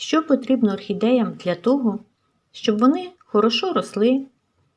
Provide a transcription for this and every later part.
Що потрібно орхідеям для того, щоб вони хорошо росли,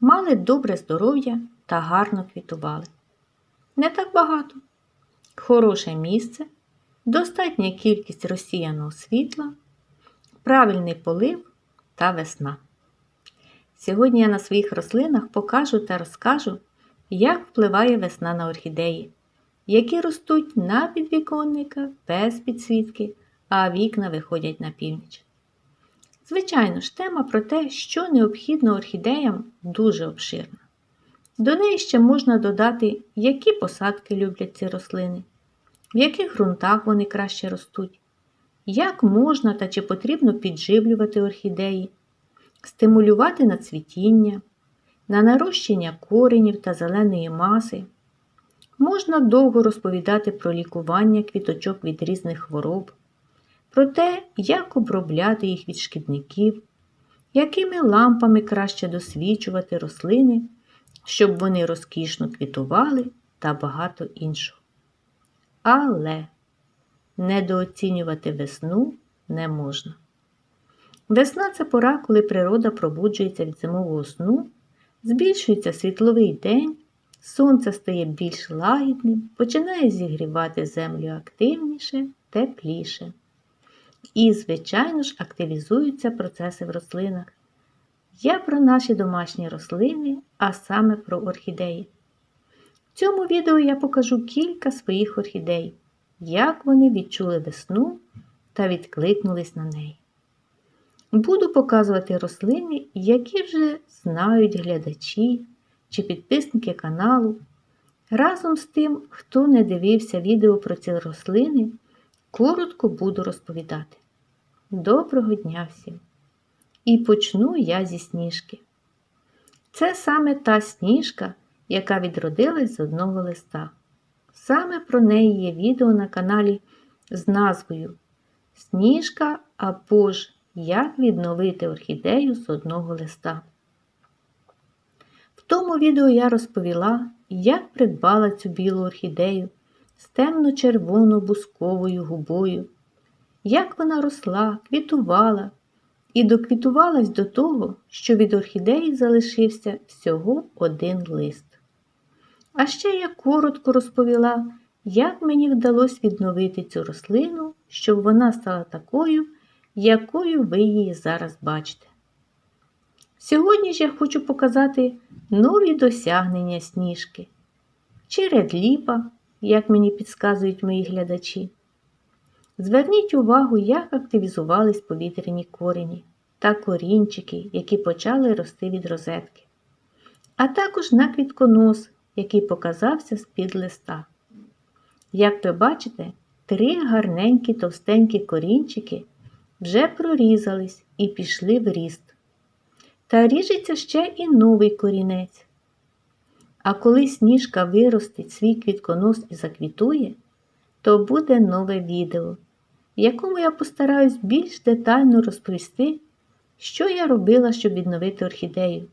мали добре здоров'я та гарно квітували? Не так багато. Хороше місце, достатня кількість розсіяного світла, правильний полив та весна. Сьогодні я на своїх рослинах покажу та розкажу, як впливає весна на орхідеї, які ростуть на підвіконниках без підсвітки, а вікна виходять на північ. Звичайно ж, тема про те, що необхідно орхідеям, дуже обширна. До неї ще можна додати, які посадки люблять ці рослини, в яких ґрунтах вони краще ростуть, як можна та чи потрібно підживлювати орхідеї, стимулювати на цвітіння, на нарощення коренів та зеленої маси. Можна довго розповідати про лікування квіточок від різних хвороб, про те, як обробляти їх від шкідників, якими лампами краще досвічувати рослини, щоб вони розкішно квітували та багато іншого. Але недооцінювати весну не можна. Весна це пора, коли природа пробуджується від зимового сну, збільшується світловий день, сонце стає більш лагідним, починає зігрівати землю активніше, тепліше. І, звичайно ж, активізуються процеси в рослинах. Я про наші домашні рослини, а саме про орхідеї. В цьому відео я покажу кілька своїх орхідей, як вони відчули весну та відкликнулись на неї. Буду показувати рослини, які вже знають глядачі чи підписники каналу. Разом з тим, хто не дивився відео про ці рослини, коротко буду розповідати. Доброго дня всім! І почну я зі сніжки. Це саме та сніжка, яка відродилась з одного листа. Саме про неї є відео на каналі з назвою Сніжка або ж Як відновити орхідею з одного листа. В тому відео я розповіла, як придбала цю білу орхідею з темно-червоно бусковою губою, як вона росла, квітувала і доквітувалась до того, що від орхідеї залишився всього один лист. А ще я коротко розповіла, як мені вдалося відновити цю рослину, щоб вона стала такою, якою ви її зараз бачите. Сьогодні ж я хочу показати нові досягнення сніжки, чи редліпа, як мені підказують мої глядачі. Зверніть увагу, як активізувались повітряні корені та корінчики, які почали рости від розетки, а також на квітконос, який показався з-під листа. Як ви бачите, три гарненькі товстенькі корінчики вже прорізались і пішли в ріст. Та ріжеться ще і новий корінець. А коли сніжка виростить свій квітконос і заквітує, то буде нове відео, в якому я постараюсь більш детально розповісти, що я робила, щоб відновити орхідею,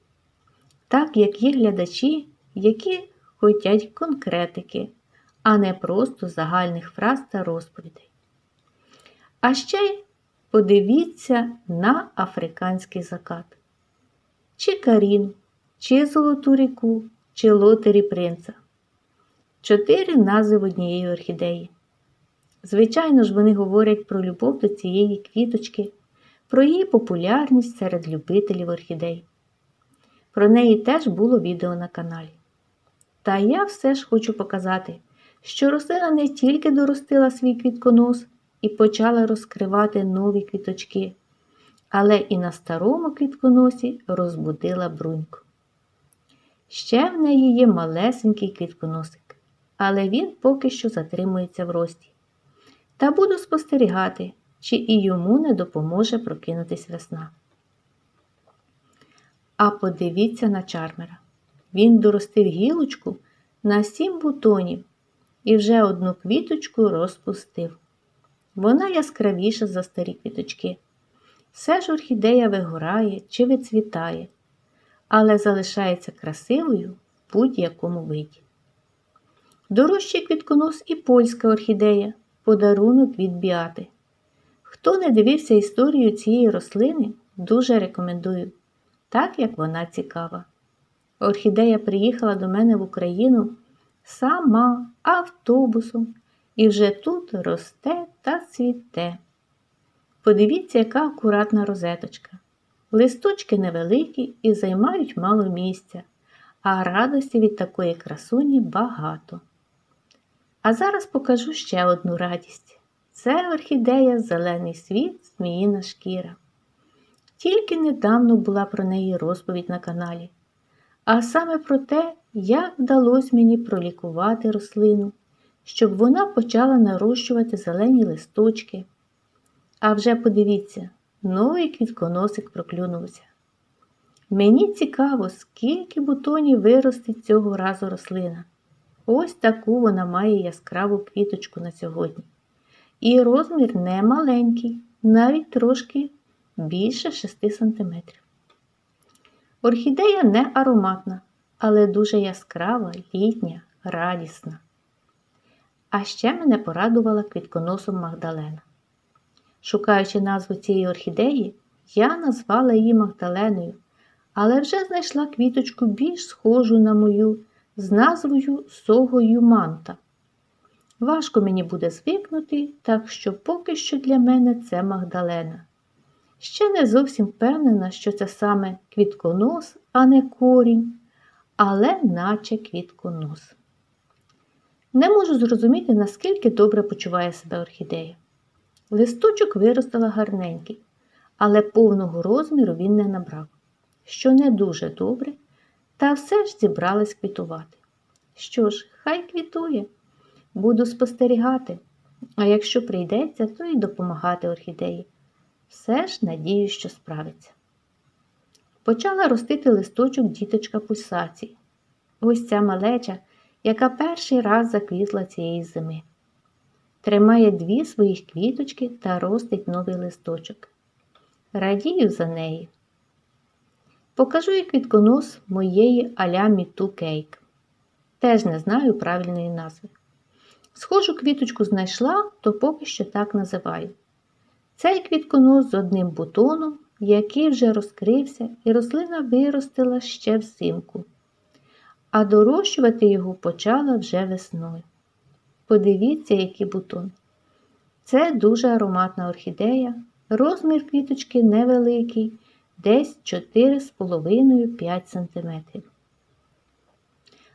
так як є глядачі, які хочуть конкретики, а не просто загальних фраз та розповідей. А ще подивіться на африканський закат. Чи Карін, чи Золоту ріку, чи лотері принца. Чотири назви однієї орхідеї. Звичайно ж, вони говорять про любов до цієї квіточки, про її популярність серед любителів орхідей. Про неї теж було відео на каналі. Та я все ж хочу показати, що рослина не тільки доростила свій квітконос і почала розкривати нові квіточки, але і на старому квітконосі розбудила бруньку. Ще в неї є малесенький квітконосик, але він поки що затримується в рості. Та буду спостерігати, чи і йому не допоможе прокинутись весна. А подивіться на чармера. Він доростив гілочку на сім бутонів і вже одну квіточку розпустив. Вона яскравіша за старі квіточки. Все ж орхідея вигорає чи вицвітає, але залишається красивою в будь-якому виді. Дорожчий квітконос і польська орхідея подарунок від біати. Хто не дивився історію цієї рослини, дуже рекомендую, так як вона цікава. Орхідея приїхала до мене в Україну сама автобусом і вже тут росте та цвіте. Подивіться, яка акуратна розеточка. Листочки невеликі і займають мало місця, а радості від такої красуні багато. А зараз покажу ще одну радість. Це орхідея Зелений світ, зміїна шкіра. Тільки недавно була про неї розповідь на каналі, а саме про те, як вдалося мені пролікувати рослину, щоб вона почала нарощувати зелені листочки. А вже подивіться, новий квітконосик проклюнувся. Мені цікаво, скільки бутонів виростить цього разу рослина. Ось таку вона має яскраву квіточку на сьогодні. І розмір не маленький, навіть трошки більше 6 см. Орхідея не ароматна, але дуже яскрава, літня, радісна. А ще мене порадувала квітконосом Магдалена. Шукаючи назву цієї орхідеї, я назвала її Магдаленою, але вже знайшла квіточку більш схожу на мою з назвою Согою Манта. Важко мені буде звикнути, так що поки що для мене це Магдалена. Ще не зовсім впевнена, що це саме квітконос, а не корінь, але наче квітконос. Не можу зрозуміти, наскільки добре почуває себе орхідея. Листочок виростила гарненький, але повного розміру він не набрав, що не дуже добре, та все ж зібралась квітувати. Що ж, хай квітує, буду спостерігати, а якщо прийдеться, то й допомагати орхідеї. Все ж надію, що справиться. Почала ростити листочок діточка пульсації. Ось ця малеча, яка перший раз заквітла цієї зими. Тримає дві своїх квіточки та ростить новий листочок. Радію за нею. Покажу і квітконос моєї аля Міту Кейк. Теж не знаю правильної назви. Схожу квіточку знайшла, то поки що так називаю. Цей квітконос з одним бутоном, який вже розкрився, і рослина виростила ще взимку, а дорощувати його почала вже весною. Подивіться, який бутон. Це дуже ароматна орхідея, розмір квіточки невеликий, десь 4,5-5 см.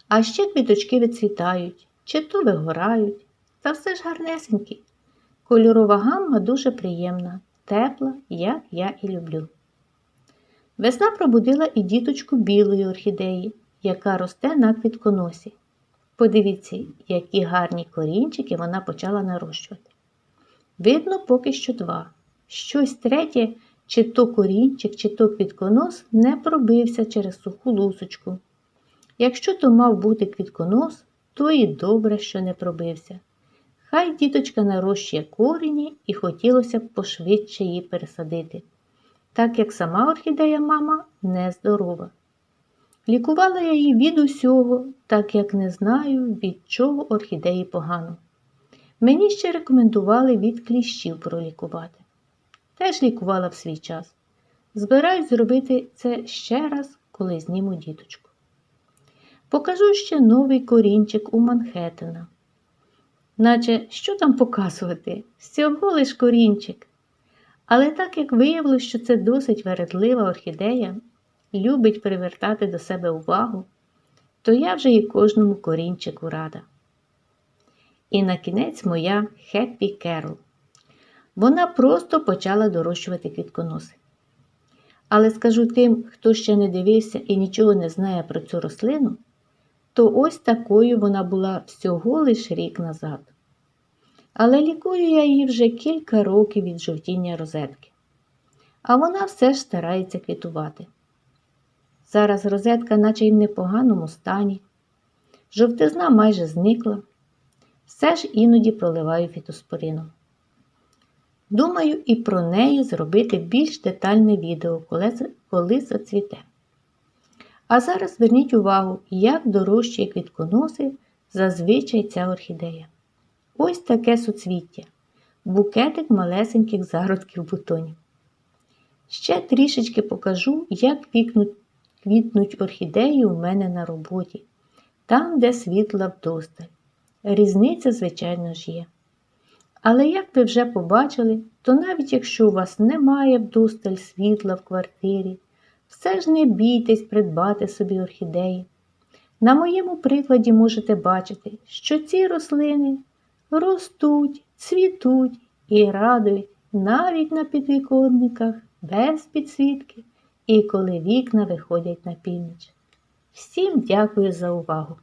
А ще квіточки відцвітають, чи то вигорають, та все ж гарнесенькі. Кольорова гамма дуже приємна, тепла, як я і люблю. Весна пробудила і діточку білої орхідеї, яка росте на квітконосі. Подивіться, які гарні корінчики вона почала нарощувати. Видно, поки що два. Щось третє, чи то корінчик, чи то квітконос не пробився через суху лусочку. Якщо то мав бути квітконос, то і добре, що не пробився. Хай діточка нарощує корені і хотілося б пошвидше її пересадити, так як сама орхідея мама нездорова. Лікувала я її від усього, так як не знаю, від чого орхідеї погано. Мені ще рекомендували від кліщів пролікувати. Теж лікувала в свій час. Збираюсь зробити це ще раз, коли зніму діточку. Покажу ще новий корінчик у Манхеттена. Наче що там показувати? Всього лиш корінчик. Але так як виявилося, що це досить вередлива орхідея, любить привертати до себе увагу, то я вже і кожному корінчику рада. І на кінець моя Хеппі Керол. Вона просто почала дорощувати квітконоси. Але скажу тим, хто ще не дивився і нічого не знає про цю рослину, то ось такою вона була всього лише рік назад. Але лікую я її вже кілька років від жовтіння розетки. А вона все ж старається квітувати. Зараз розетка, наче й в непоганому стані. Жовтизна майже зникла. Все ж іноді проливаю фітоспорином. Думаю, і про неї зробити більш детальне відео, коли зацвіте. А зараз зверніть увагу, як дорожчає квітконоси зазвичай ця орхідея. Ось таке суцвіття. букетик малесеньких зародків бутонів. Ще трішечки покажу, як квітнуть, квітнуть орхідеї у мене на роботі, там, де світла вдосталь. Різниця, звичайно ж, є. Але як ви вже побачили, то навіть якщо у вас немає вдосталь світла в квартирі, все ж не бійтесь придбати собі орхідеї. На моєму прикладі можете бачити, що ці рослини ростуть, цвітуть і радують навіть на підвіконниках, без підсвітки і коли вікна виходять на північ. Всім дякую за увагу!